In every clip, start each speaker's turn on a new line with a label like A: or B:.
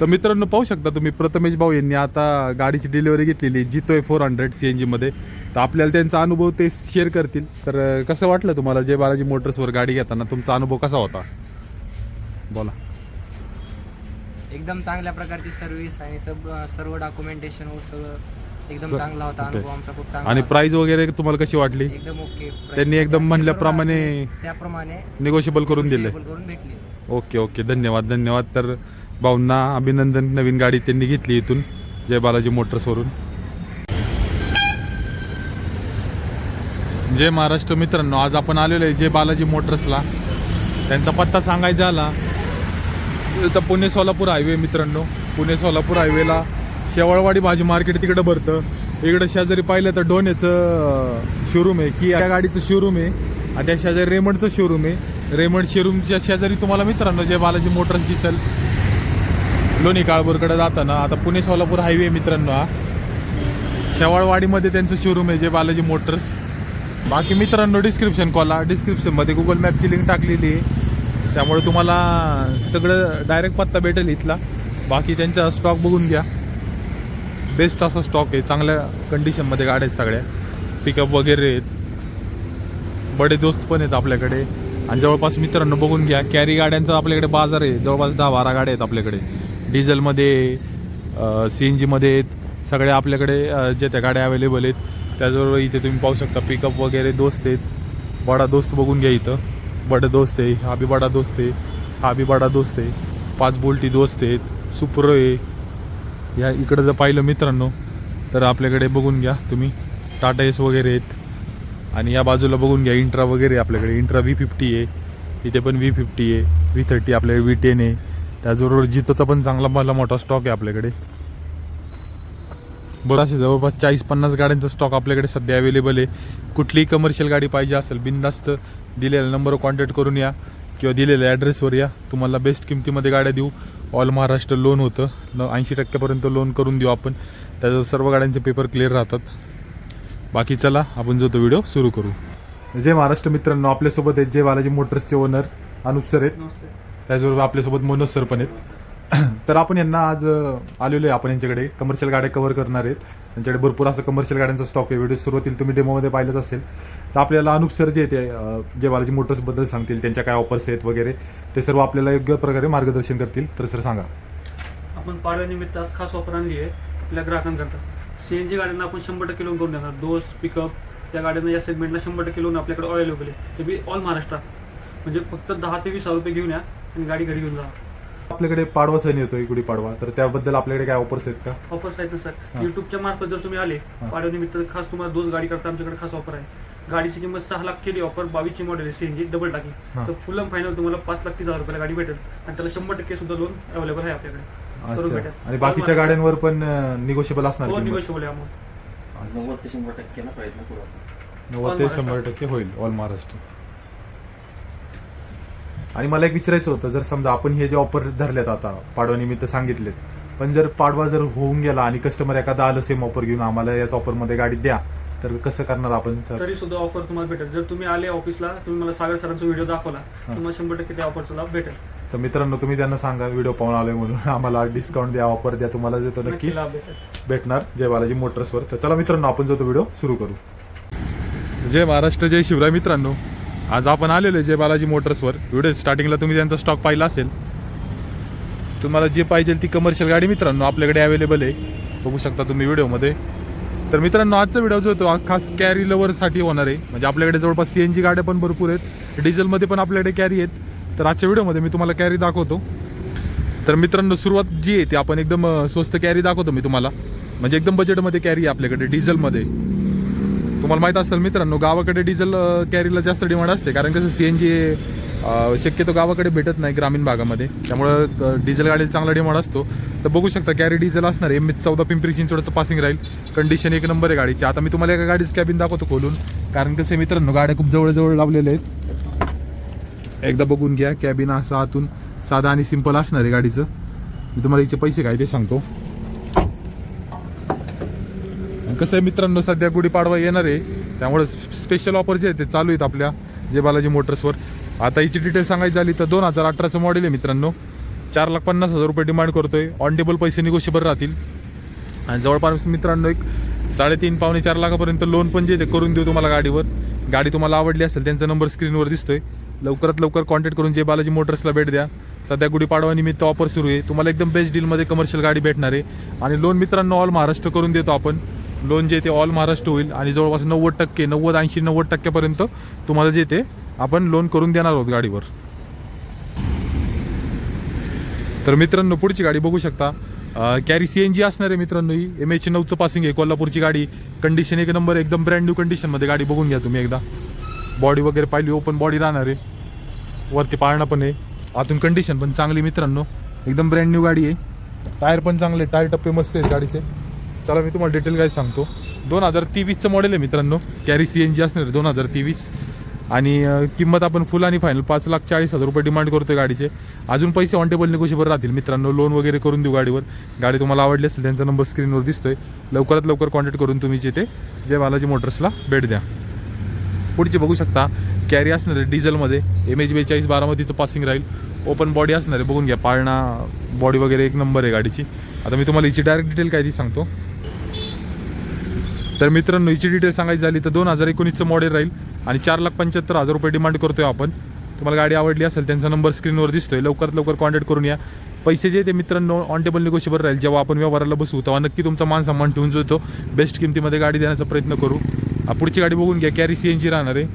A: तर मित्रांनो पाहू शकता तुम्ही प्रथमेश भाऊ यांनी आता गाडीची डिलिव्हरी घेतलेली जितोय फोर हंड्रेड सी एनमध्ये. तर आपल्याला त्यांचा अनुभव ते शेअर करतील. तर कसं वाटलं तुम्हाला जय बालाजी मोटर्सवर गाडी घेताना? तुमचा अनुभव कसा होता? बोला.
B: एकदम चांगल्या प्रकारची सर्व्हिस आणि सब सर्व डॉक्युमेंटेशन एकदम चांगला होता. अनुभव आमचा खूप चांगला
A: आणि. प्राइस वगैरे तुम्हाला कशी वाटली?
B: एकदम ओके
A: त्यांनी एकदम म्हणल्याप्रमाणे
B: त्याप्रमाणे
A: निगोशिएबल करून दिले.
B: negotiable करून भेटली.
A: ओके ओके धन्यवाद धन्यवाद. तर भाऊंना अभिनंदन नवीन गाडी त्यांनी घेतली इथून. जय बालाजी मोटर्सवरून जय महाराष्ट्र मित्रांनो आज आपण आलेलो आहे जय बालाजी मोटर्सला. त्यांचा पत्ता सांगायचा झाला. तर पुणे सोलापूर हायवे मित्रांनो. पुणे सोलापूर हायवेला शेवळवाडी भाजी मार्केट तिकडं भरतं. इकडं शेजारी पाहिलं तर डोनेचं शोरूम आहे. की या गाडीचं शोरूम आहे आणि त्या शेजारी रेमंडचं शोरूम आहे. रेमंड शोरूमच्या शेजारी तुम्हाला मित्रांनो जय बालाजी मोटर्स दिसेल. लोणी काळभोरकडे जाताना आता पुणे सोलापूर हायवे मित्रांनो हा. शेवाळवाडीमध्ये त्यांचं शोरूम आहे जे बालाजी मोटर्स बाकी मित्रांनो डिस्क्रिप्शन कॉला डिस्क्रिप्शनमध्ये गुगल मॅपची लिंक टाकलेली आहे. त्यामुळे तुम्हाला सगळं डायरेक्ट पत्ता भेटेल इथला. बाकी त्यांचा स्टॉक बघून घ्या. बेस्ट असा स्टॉक आहे. चांगल्या कंडिशनमध्ये गाड्या आहेत सगळ्या. पिकअप वगैरे आहेत. बडे दोस्त पण आहेत आपल्याकडे. आणि जवळपास मित्रांनो बघून घ्या. कॅरी गाड्यांचा आपल्याकडे बाजार आहे. जवळपास दहा बारा गाड्या आहेत आपल्याकडे. डिझेलमध्ये सी एन जीमध्ये आहेत. सगळ्या आपल्याकडे ज्या त्या गाड्या अवेलेबल आहेत. त्याचबरोबर इथे तुम्ही पाहू शकता पिकअप वगैरे दोस्त आहेत. बडा दोस्त बघून घ्या इथं. बडा दोस्त आहे हा बी बडा दोस्त आहे हा बी बडा दोस्त आहे. पाच बोल्टी दोस्त आहेत. सुप्रो आहे. या इकडं जर पाहिलं मित्रांनो तर आपल्याकडे बघून घ्या तुम्ही. टाटा एस वगैरे आहेत. आणि या बाजूला बघून घ्या इंट्रा वगैरे आहे आपल्याकडे. इंट्रा व्ही फिफ्टी आहे. इथे पण व्ही फिफ्टी आहे. व्ही थर्टी आपल्याकडे व्ही टेन आहे. त्याचबरोबर जितोचा पण चांगला मला मोठा स्टॉक आहे आपल्याकडे. बरं असे जवळपास चाळीस पन्नास गाड्यांचा स्टॉक आपल्याकडे सध्या अवेलेबल आहे. कुठलीही कमर्शियल गाडी पाहिजे असेल बिनधास्त दिलेल्या नंबर कॉन्टॅक्ट करून या किंवा दिलेल्या ॲड्रेसवर या. तुम्हाला बेस्ट किमतीमध्ये गाड्या देऊ. ऑल महाराष्ट्र लोन होतं. न ऐंशी टक्क्यापर्यंत लोन करून देऊ आपण. त्याचं सर्व गाड्यांचे पेपर क्लिअर राहतात. बाकी चला आपण जो तो व्हिडिओ सुरू करू. जय महाराष्ट्र मित्रांनो. आपल्यासोबत आहेत जय बालाजी मोटर्सचे ओनर अनुप सर आहेत. त्याचबरोबर आपल्यासोबत मनोज सर पण आहेत. तर आपण यांना आज आलेलो आहे. आपण यांच्याकडे कमर्शियल गाड्या कव्हर करणार आहेत. त्यांच्याकडे भरपूर असं कमर्शियल गाड्यांचा स्टॉक आहे. व्हिडिओ सुरुवातीला तुम्ही डेमोमध्ये पाहिलंच असेल. तर आपल्याला अनुप सर जे ते जे बालाजी मोटर्सबद्दल सांगतील. त्यांच्या काय ऑफर्स आहेत वगैरे. ते सर्व आपल्याला योग्य प्रकारे मार्गदर्शन करतील. तर सर सांगा.
C: आपण पाडव्यानिमित्त आज खास ऑफर आणली आहे आपल्या ग्राहकांकरता. सी एन जी गाड्यांना आपण शंभर टक्के लोन करून देणार. दोस पिकअप या गाड्यांना या सेगमेंटला शंभर टक्के लोन आपल्याकडे अवेलेबल आहे. ते बी ऑल महाराष्ट्रात. म्हणजे फक्त दहा ते वीस हजार रुपये घेऊन या. आणि गाडी घरी घेऊन जा.
A: आपल्याकडे पाडवा सण येतोय गुढी पाडवा. तर त्याबद्दल आपल्याकडे काय ऑफर्स आहेत का?
C: ऑफर्स आहेत ना सर
A: हा.
C: युट्यूबच्या मार्फत जर तुम्ही आले
A: हा.
C: पाडव्यानिमित्त खास तुम्हाला दोस गाडी करता आमच्याकडे खास ऑफर आहे. गाडीची किंमत सहा लाख केली ऑफर बावीसची मॉडेल आहे सी एन जी डबल टाकी.
A: हा.
C: तर फुल अँड फायनल तुम्हाला पाच लाख तीस हजार रुपयाला गाडी भेटेल. आणि त्याला शंभर टक्के सुद्धा लोन अवेलेबल आहे आपल्याकडे. करून
A: अच्छा.
C: भेटेल.
A: आणि बाकीच्या गाड्यांवर पण निगोशिएबल असणार
C: हो
A: किंमत?
C: आहे
D: नव्वद ते शंभर टक्के प्रयत्न करू आपण.
A: नव्वद ते
C: All
A: शंभर टक्के होईल ऑल महाराष्ट्र. आणि मला एक विचारायचं होतं जर समजा आपण हे जे ऑफर धरलेत आता पाडवा निमित्त सांगितलेत पण जर पाडवा जर होऊन गेला आणि कस्टमर एखादा आलं सेम ऑफर घेऊन आम्हाला याच ऑफरमध्ये गाडी द्या तर कसं करणार आपण सर
C: तरी सुद्धा ऑफर तुम्हाला भेटेल. जर तुम्ही आले ऑफिसला तुम्ही मला सागर सरांचा व्हिडिओ दाखवला तुम्हाला शंभर टक्के त्या ऑफरचा लाभ भेटेल.
A: तर मित्रांनो तुम्ही त्यांना सांगा व्हिडिओ पाहून आलोय म्हणून आम्हाला डिस्काउंट द्या ऑफर द्या तुम्हाला जे तो नक्की भेटणार जय बालाजी मोटर्सवर. तर चला मित्रांनो आपण जो तो व्हिडिओ सुरू करू. जय महाराष्ट्र जय शिवराय मित्रांनो. आज आपण आलेलो आहे जय बालाजी मोटर्सवर व्हिडिओ स्टार्टिंगला तुम्ही त्यांचा स्टॉक पाहिला असेल. तुम्हाला जे पाहिजे ती कमर्शियल गाडी मित्रांनो आपल्याकडे अवेलेबल आहे. बघू शकता तुम्ही व्हिडिओमध्ये तर मित्रांनो आजचा व्हिडिओ जो होतो खास कॅरी लवरसाठी होणार आहे. म्हणजे आपल्याकडे जवळपास सी एन जी गाड्या पण भरपूर आहेत. डिझेलमध्ये पण आपल्याकडे कॅरी आहेत. तर आजच्या व्हिडिओमध्ये मी तुम्हाला कॅरी दाखवतो. तर मित्रांनो सुरुवात जी आहे ती आपण एकदम स्वस्त कॅरी दाखवतो मी तुम्हाला. म्हणजे एकदम बजेटमध्ये कॅरी आहे आपल्याकडे डिझेलमध्ये तुम्हाला माहीत असेल मित्रांनो गावाकडे डिझेल कॅरीला जास्त डिमांड असते. कारण कसं सी एन जी शक्यतो गावाकडे भेटत नाही ग्रामीण भागामध्ये. त्यामुळं डिझेल गाडीला चांगला डिमांड असतो. तर बघू शकता कॅरी डिझेल असणार एम एच चौदा पिंपरी चिंचवडचं पासिंग राहील. कंडिशन एक नंबर आहे गाडीची. आता मी तुम्हाला एका गाडीचं कॅबिन दाखवतो खोलून. कारण कसं आहे मित्रांनो गाड्या खूप जवळजवळ लावलेल्या आहेत. एकदा बघून घ्या कॅबिन असं आतून साधा आणि सिंपल असणार आहे गाडीचं. मी तुम्हाला याचे पैसे काय ते सांगतो. कसं आहे मित्रांनो सध्या गुढीपाडवा येणार आहे. त्यामुळे स्पेशल ऑफर जे आहे ते चालू आहेत आपल्या जे बालाजी मोटर्सवर आता हिची डिटेल सांगायची झाली तर दोन हजार अठराचं मॉडेल आहे मित्रांनो. चार लाख पन्नास हजार रुपये डिमांड करतोय. ऑन टेबल पैसे निगोशिएबल राहतील. आणि जवळपास मित्रांनो एक साडेतीन पावणे चार लाखापर्यंत लोन पण जे ते करून देऊ तुम्हाला गाडीवर. गाडी तुम्हाला आवडली असेल त्यांचा नंबर स्क्रीनवर दिसतोय. लवकरात लवकर कॉन्टॅक्ट करून जे बालाजी मोटर्सला भेट द्या. सध्या गुढीपाडवानिमित्त ऑफर सुरू आहे. तुम्हाला एकदम बेस्ट डीलमध्ये कमर्शियल गाडी भेटणार आहे. आणि लोन मित्रांनो ऑल महाराष्ट्र करून देतो आपण. लोन जे ते ऑल महाराष्ट्र होईल आणि जवळपास नव्वद टक्के नव्वद ऐंशी नव्वद टक्क्यापर्यंत तुम्हाला जे ते आपण लोन करून देणार आहोत गाडीवर. तर मित्रांनो पुढची गाडी बघू शकता. कॅरी सी एन जी असणार आहे मित्रांनो ही. एम एच नऊचं पासिंग आहे कोल्हापूरची गाडी. कंडिशन एक नंबर एकदम ब्रँड न्यू कंडिशनमध्ये गाडी बघून घ्या तुम्ही एकदा. बॉडी वगैरे पाहिली ओपन बॉडी राहणार आहे. वरती पाळणा पण आहे. आतून कंडिशन पण चांगली मित्रांनो. एकदम ब्रँड न्यू गाडी आहे. टायर पण चांगले टायर टप्पे मस्त आहेत गाडीचे. चला मी तुम्हाला डिटेल काय सांगतो. दोन हजार तेवीसचं मॉडेल आहे मित्रांनो. कॅरी सी एन जी असणार आहे दोन हजार तेवीस. आणि किंमत आपण फुल आणि फायनल पाच लाख चाळीस हजार रुपये डिमांड करतो गाडीचे. अजून पैसे ऑन टेबल निगोशिएबल राहतील? मित्रांनो लोन वगैरे करून देऊ गाडीवर. गाडी तुम्हाला आवडली असेल त्यांचा नंबर स्क्रीनवर दिसतोय. लवकरात लवकर कॉन्टॅक्ट करून तुम्ही जिथे जय बालाजी मोटर्सला भेट द्या. पुढचे बघू शकता कॅरी असणार आहे डिझेलमध्ये एम एच बेचाळीस बारामतीचं पासिंग राहील ओपन बॉडी असणार आहे बघून घ्या. पाळणा बॉडी वगैरे एक नंबर आहे गाडीची. आता मी तुम्हाला हिची डायरेक्ट डिटेल काय ती सांगतो. तर मित्रांनो हिची डिटेल सांगायची झाली तर दोन हजार एकोणीसचं मॉडेल राहील आणि चार लाख पंच्याहत्तर हजार रुपये डिमांड करतोय आपण. तुम्हाला गाडी आवडली असेल त्यांचा नंबर स्क्रीनवर दिसतोय. लवकरात लवकर कॉन्टॅक्ट करून या. पैसे जे ते मित्रांनो ऑन टेबल निगोशिएबल राहील. जेव्हा आपण व्यवहाराला बसू तेव्हा नक्की तुमचा मान सन्मान ठेवून जो बेस्ट किमतीमध्ये गाडी देण्याचा प्रयत्न करू. पुढची गाडी बघून घ्या. कॅरी सी एन जी राहणार आहे.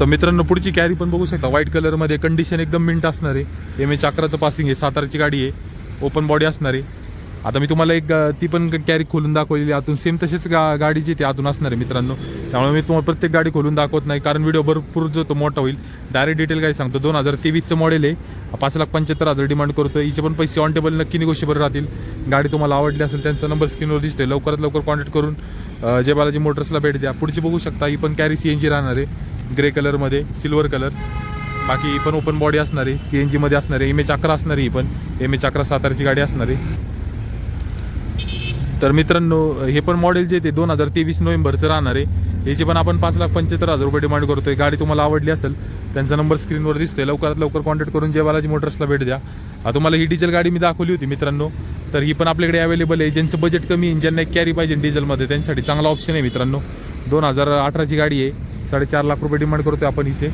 A: तर मित्रांनो पुढची कॅरी पण बघू शकता. व्हाईट कलरमध्ये कंडिशन एकदम मिंट असणार आहे. एम एच अकराचं पासिंग आहे. साताराची गाडी आहे. ओपन बॉडी असणार आहे. आता मी तुम्हाला एक ती पण कॅरी खोलून दाखवलेली अतून आतून सेम तशीच गा गाडी जी ती आतून असणार आहे मित्रांनो. त्यामुळे मी तुम्हाला प्रत्येक गाडी खोलून दाखवत नाही कारण व्हिडिओ भरपूर जो तो मोठा होईल. डायरेक्ट डिटेल काय सांगतो? दोन हजार तेवीसचं मॉडेल आहे. पाच लाख पंच्याहत्तर हजार डिमांड करतो हिचे पण पैसे ऑन टेबल नक्की निगोशिबल राहतील. गाडी तुम्हाला आवडली असेल त्यांचा नंबर स्क्रीनवर दिसतोय. लवकरात लवकर कॉन्टॅक्ट करून जे बालाजी मोटर्सला भेट द्या. पुढची बघू शकता ही पण कॅरी सी एन जी राहणार आहे. ग्रे कलरमध्ये सिल्वर कलर बाकी ही पण ओपन बॉडी असणार आहे. सी एन जीमध्ये असणार आहे. एम एच अकरा असणार आहे ही पण. एम एच अकरा सातारची गाडी असणार आहे. तर मित्रांनो हे पण मॉडेल जे ते दोन हजार तेवीस नोव्हेंबरचं राहणार आहे. याची पण आपण पाच लाख पंच्याहत्तर हजार रुपये डिमांड करतोय. गाडी तुम्हाला आवडली असेल त्यांचा नंबर स्क्रीनवर दिसतोय. लवकरात लवकर कॉन्टॅक्ट करून जय बालाजी मोटर्सला भेट द्या. आता तुम्हाला ही डिझेल गाडी मी दाखवली होती मित्रांनो. तर ही पण आपल्याकडे अवेलेबल आहे. ज्यांचं बजेट कमी आहे ज्यांना एक कॅरी पाहिजे डिझेलमध्ये त्यांच्यासाठी चांगला ऑप्शन आहे मित्रांनो. दोन हजार अठराची गाडी आहे. साडेचार लाख रुपये डिमांड करतोय आपण हिचे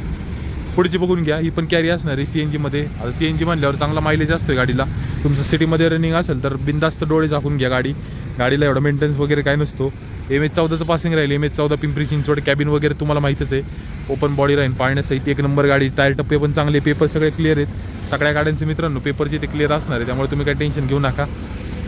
A: पुढची बघून घ्या. ही पण कॅरी असणार आहे सी एन जीमध्ये आता सी एन जी म्हणल्यावर चांगला मायलेज असतोय गाडीला. तुमचं सिटीमध्ये रनिंग असेल तर बिंदास्त डोळे झाकून घ्या गाडी. गाडीला एवढा मेंटेनन्स वगैरे काय नसतो. एम एच चौदाचं पासिंग राहील. एम एच चौदा पिंपरी चिंचवड कॅबिन वगैरे तुम्हाला माहीतच आहे. ओपन बॉडी राहील. पाळण्यासहित एक नंबर गाडी. टायर टप्पे पण चांगले. पेपर सगळे क्लिअर आहेत. सगळ्या गाड्यांचे मित्रांनो पेपर जे ते क्लिअर असणार आहे. त्यामुळे तुम्ही काही टेन्शन घेऊ नका.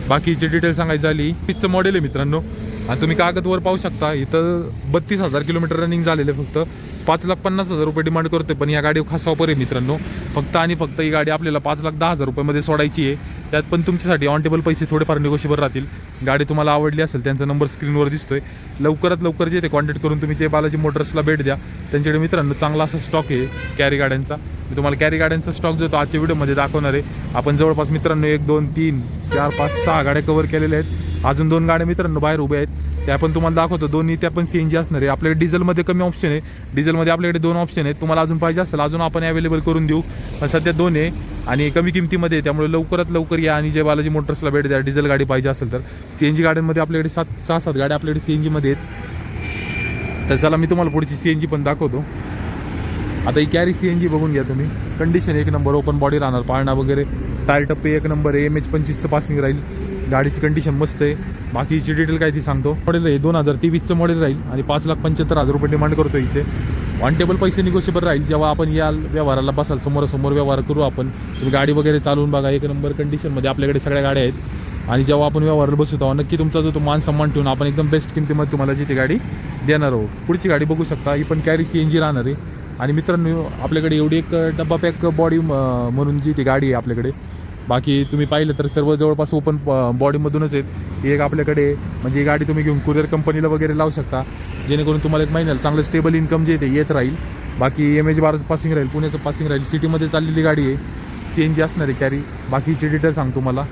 A: बाकीची डिटेल सांगायची झाली. पिचचं मॉडेल आहे मित्रांनो. आणि तुम्ही कागदवर पाहू शकता. इथं बत्तीस हजार किलोमीटर रनिंग झालेलं आहे फक्त. पाच लाख पन्नास हजार रुपये डिमांड करतोय पण या गाडी खास ऑफर आहे मित्रांनो. फक्त आणि फक्त ही गाडी आपल्याला पाच लाख दहा हजार रुपयामध्ये सोडायची आहे. त्यात पण तुमच्यासाठी ऑन टेबल पैसे थोडेफार निगोशिबल राहतील. गाडी तुम्हाला आवडली असेल त्यांचा नंबर स्क्रीनवर दिसतोय. लवकरात लवकर जे ते कॉन्टॅक्ट करून तुम्ही जे बालाजी मोटर्सला भेट द्या. त्यांच्याकडे मित्रांनो चांगला असा स्टॉक आहे कॅरी गाड्यांचा. मी तुम्हाला कॅरी गाड्यांचा स्टॉक जो तो आजच्या व्हिडिओमध्ये दाखवणार आहे. आपण जवळपास मित्रांनो एक दोन तीन चार पाच सहा गाड्या कव्हर केलेल्या आहेत. अजून दोन गाड्या मित्रांनो बाहेर उभे आहेत. त्या पण तुम्हाला दाखवतो. दोन्ही त्या पण सी एन जी असणार आहे. आपल्याकडे डिझेलमध्ये कमी ऑप्शन आहे. डिझेलमध्ये आपल्याकडे दोन ऑप्शन आहेत. तुम्हाला अजून पाहिजे असेल अजून आपण अवेलेबल करून देऊ. पण सध्या दोन आहे आणि कमी किमतीमध्ये त्यामुळे लवकरात लवकर या आणि जे बालाजी मोटर्सला भेट द्या डिझेल गाडी पाहिजे असेल तर. सी एन जी गाड्यांमध्ये आपल्याकडे सात सहा सात गाड्या आपल्याकडे सी एन जीमध्ये आहेत. तर चला मी तुम्हाला पुढची सी एन जी पण दाखवतो. आता ही कॅरी सी एन जी बघून घ्या तुम्ही. कंडिशन एक नंबर ओपन बॉडी राहणार. पाळणा वगैरे टायर टप्पे एक नंबर आहे. एम एच पंचवीसचं पासिंग राहील. गाडीची कंडिशन मस्त आहे. बाकीची डिटेल काय ती सांगतो. मॉडेल आहे दोन हजार तेवीसचं मॉडेल राहील आणि पाच लाख पंच्याहत्तर हजार रुपये डिमांड करतो हिचे. ऑन टेबल पैसे निगोशिएबल राहील. जेव्हा आपण याल व्यवहाराला बसाल समोरासमोर व्यवहार करू आपण तुम्ही गाडी वगैरे चालवून बघा. एक नंबर कंडिशनमध्ये आपल्याकडे सगळ्या गाड्या आहेत. आणि जेव्हा आपण व्यवहाराला बसू तेव्हा नक्की तुमचा जो तो मान सन्मान ठेवून आपण एकदम बेस्ट किमतीमध्ये तुम्हाला जी ती गाडी देणार आहोत. पुढची गाडी बघू शकता. ही पण कॅरी सी एन जी राहणार आहे. आणि मित्रांनो आपल्याकडे एवढी एक डब्बा पॅक बॉडी म्हणून जी ती गाडी आहे आपल्याकडे बाकी तुम्ही पाहिलं तर सर्व जवळपास ओपन बॉडीमधूनच आहेत. ही एक आपल्याकडे म्हणजे ही गाडी तुम्ही घेऊन कुरिअर कंपनीला वगैरे लावू शकता. जेणेकरून तुम्हाला एक महिन्याला चांगलं स्टेबल इन्कम जे ते येत राहील. बाकी एम एच बाराचं पासिंग राहील पुण्याचं पासिंग राहील. सिटीमध्ये चाललेली गाडी आहे. सी एन जी असणार आहे कॅरी बाकीची डिटेल सांगतो मला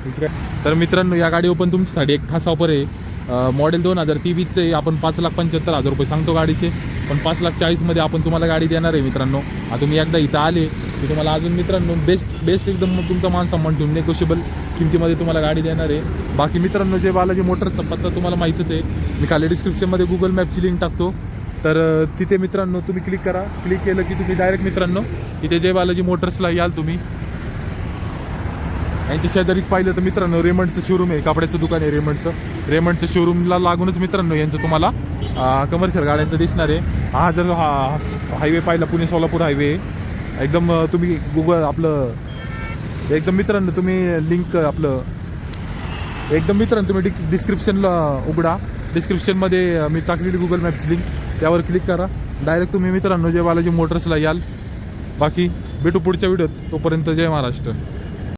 A: तर मित्रांनो या गाडीवर पण तुमच्यासाठी एक खास ऑफर आहे. मॉडेल दोन हजार तेवीसचे आपण पाच लाख पंच्याहत्तर हजार रुपये सांगतो गाडीचे. पण पाच लाख चाळीसमध्ये आपण तुम्हाला गाडी देणार आहे मित्रांनो. आता तुम्ही एकदा इथं आले की तुम्हाला अजून मित्रांनो बेस्ट बेस्ट एकदम तुमचा मान सन्मान ठेवून नेगोशिएबल किमतीमध्ये तुम्हाला गाडी देणार आहे. बाकी मित्रांनो जे बालाजी मोटरचा पत्ता तुम्हाला माहीतच आहे मी खाली डिस्क्रिप्शनमध्ये गुगल मॅपची लिंक टाकतो. तर तिथे मित्रांनो तुम्ही क्लिक करा. क्लिक केलं की तुम्ही डायरेक्ट मित्रांनो इथे जय बालाजी मोटर्सला याल तुम्ही. यांच्या शेजारीच पाहिलं तर मित्रांनो रेमंडचं शोरूम आहे कपड्याचं दुकान आहे रेमंडचं रेमंडच्या शोरूमला लागूनच मित्रांनो यांचं तुम्हाला कमर्शियल गाड्यांचं दिसणार आहे. हा जर हा हायवे पाहिला पुणे सोलापूर हायवे एकदम तुम्ही गुगल आपलं एकदम मित्रांनो तुम्ही लिंक आपलं एकदम मित्रांनो तुम्ही डिक डिस्क्रिप्शनला उघडा. डिस्क्रिप्शनमध्ये मी टाकलेली गुगल मॅपची लिंक त्यावर क्लिक करा. डायरेक्ट तुम्ही मित्रांनो जय बालाजी मोटर्सला याल. बाकी भेटू पुढच्या व्हिडिओत तोपर्यंत जय महाराष्ट्र.